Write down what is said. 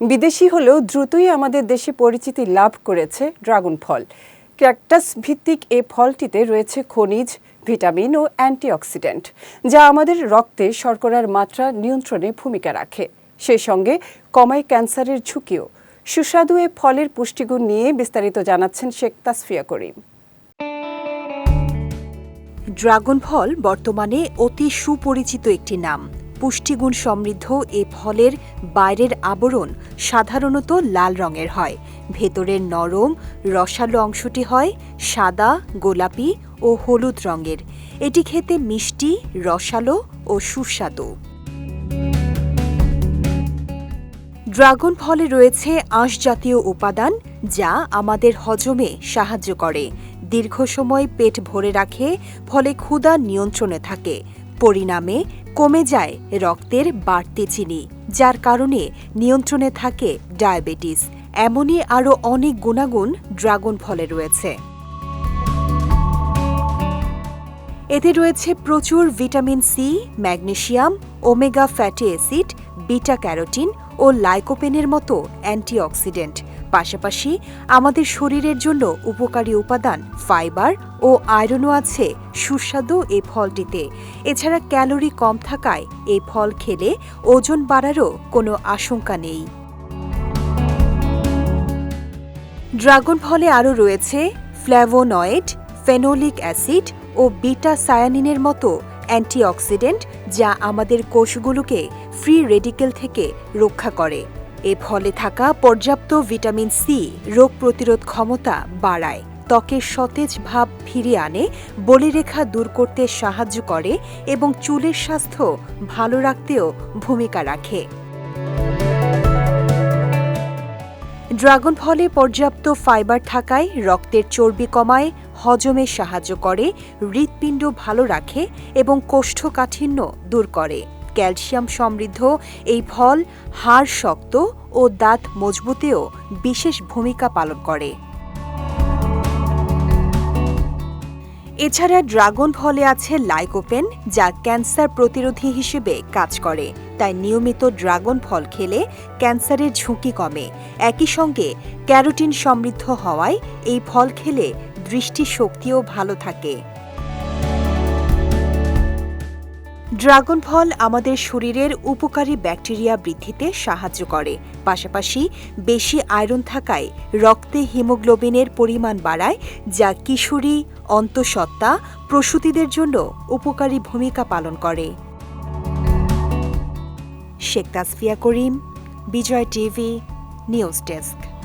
বিদেশি হলেও দ্রুতই আমাদের দেশে পরিচিতি লাভ করেছে ড্রাগন ফল ক্যাকটাস ভিত্তিক এ ফলটিতে রয়েছে খনিজ, ভিটামিন ও অ্যান্টিঅক্সিডেন্ট, যা আমাদের রক্তে শর্করার মাত্রা নিয়ন্ত্রণে ভূমিকা রাখে। সেই সঙ্গে কমায় ক্যান্সারের ঝুঁকিও। সুস্বাদু এ ফলের পুষ্টিগুণ নিয়ে বিস্তারিত জানাচ্ছেন শেখ তাসফিয়া করিম। ড্রাগন ফল বর্তমানে অতি সুপরিচিত একটি নাম। পুষ্টিগুণ সমৃদ্ধ এ ফলের বাইরের আবরণ সাধারণত লাল রঙের হয়। ভেতরের নরম, রসালো অংশটি হয় সাদা, গোলাপি ও হলুদ রঙের। এটি খেতে মিষ্টি, রসালো ও সুস্বাদু। ড্রাগন ফলে রয়েছে আঁশজাতীয় উপাদান যা আমাদের হজমে সাহায্য করে। দীর্ঘ সময় পেট ভরে রাখে, ফলে ক্ষুধা নিয়ন্ত্রণে থাকে। পরিণামে কমে যায় রক্তের বাড়তি চিনি, যার কারণে নিয়ন্ত্রণে থাকে ডায়াবেটিস। এমনই আরও অনেক গুণাগুণ ড্রাগন ফলে রয়েছে। এতে রয়েছে প্রচুর vitamin C, magnesium, omega fatty acid, beta carotene ও লাইকোপেনের মতো অ্যান্টিঅক্সিডেন্ট। পাশাপাশি আমাদের শরীরের জন্য উপকারী উপাদান ফাইবার ও আয়রনও আছে। সুস্বাদু এই ফলটিতে। এছাড়া ক্যালোরি কম থাকায় এই ফল খেলে ওজন বাড়ারও কোনো আশঙ্কা নেই। ড্রাগন ফলে আরও রয়েছে ফ্ল্যাভোনয়েড, ফেনোলিক অ্যাসিড ও বিটা সায়ানিনের মতো অ্যান্টিঅক্সিডেন্ট যা আমাদের কোষগুলোকে ফ্রি রেডিকেল থেকে রক্ষা করে। এ ফলে থাকা পর্যাপ্ত ভিটামিন সি রোগ প্রতিরোধ ক্ষমতা বাড়ায়। ত্বকের সতেজ ভাব ফিরিয়ে আনে, বলিরেখা দূর করতে সাহায্য করে এবং চুলের স্বাস্থ্য ভালো রাখতেও ভূমিকা রাখে। ড্রাগন ফলে পর্যাপ্ত ফাইবার থাকায় রক্তের চর্বি কমায়, হজমে সাহায্য করে, হৃৎপিণ্ড ভালো রাখে এবং কোষ্ঠকাঠিন্য দূর করে। ক্যালসিয়াম সমৃদ্ধ, এই ফল হাড় শক্ত ও দাঁত মজবুতেও বিশেষ ভূমিকা পালন করে। এছাড়া ড্রাগন ফলে আছে লাইকোপেন, যা ক্যান্সার প্রতিরোধী হিসেবে কাজ করে। তাই নিয়মিত ড্রাগন ফল খেলে ক্যান্সারের ঝুঁকি কমে। একই সঙ্গে ক্যারোটিন সমৃদ্ধ হওয়ায় এই ফল খেলে দৃষ্টিশক্তিও ভালো থাকে। ড্রাগন ফল আমাদের শরীরের উপকারী ব্যাকটেরিয়া বৃদ্ধিতে সাহায্য করে। পাশাপাশি বেশি আয়রন থাকায় রক্তে হিমোগ্লোবিনের পরিমাণ বাড়ায়, যা কিশোরী, অন্তঃসত্ত্বা, প্রসূতিদের জন্য উপকারী ভূমিকা পালন করে। Sheikh Tasfia Karim, Bijoy TV, news desk.